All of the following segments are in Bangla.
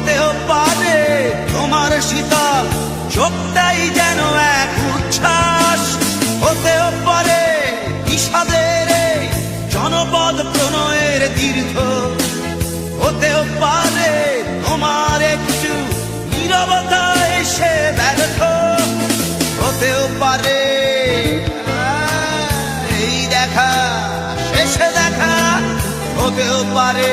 হতেও পারে তোমার শীতল চোখটাই যেন এক উচ্ছ্বাস। হতেও পারে বিষাদের জনপদ প্রণয়ের তীর্থ হতেও পারে তোমার একটু নীরবতা এসে ব্যর্থ। হতেও পারে এই দেখা, শেষে দেখা। হতেও পারে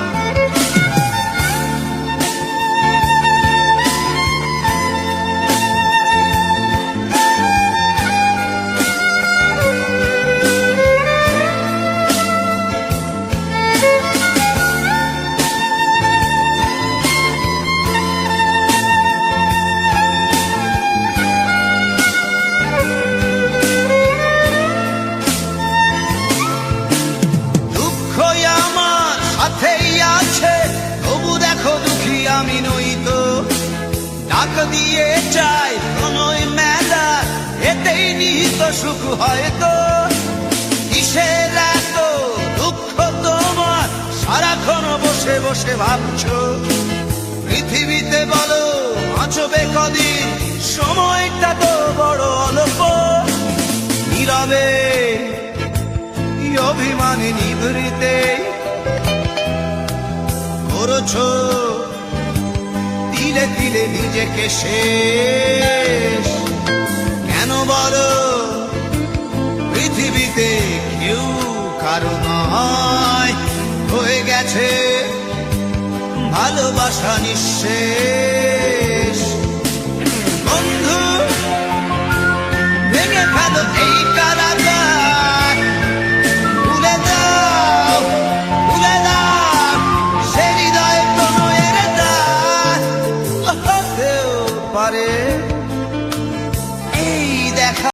দিয়ে চাই। প্রণয় মেলা, এতেই নিহিত সুখ হয়তো। কিসের এত দুঃখ তোমার? সারাক্ষণ বসে বসে ভাবছ। পৃথিবীতে বলো, বাঁচবে কদিন? সময়টা তো বড় অল্প। নীরবে অভিমানে নিভৃতে। করছ দিলে দিলে নিজেকে শেষ। কেন বলো, পৃথিবীতে কেউ কারও নয়। হয়ে গেছে ভালোবাসা নিঃশেষ। বন্ধু, ভেঙে ফেলো এই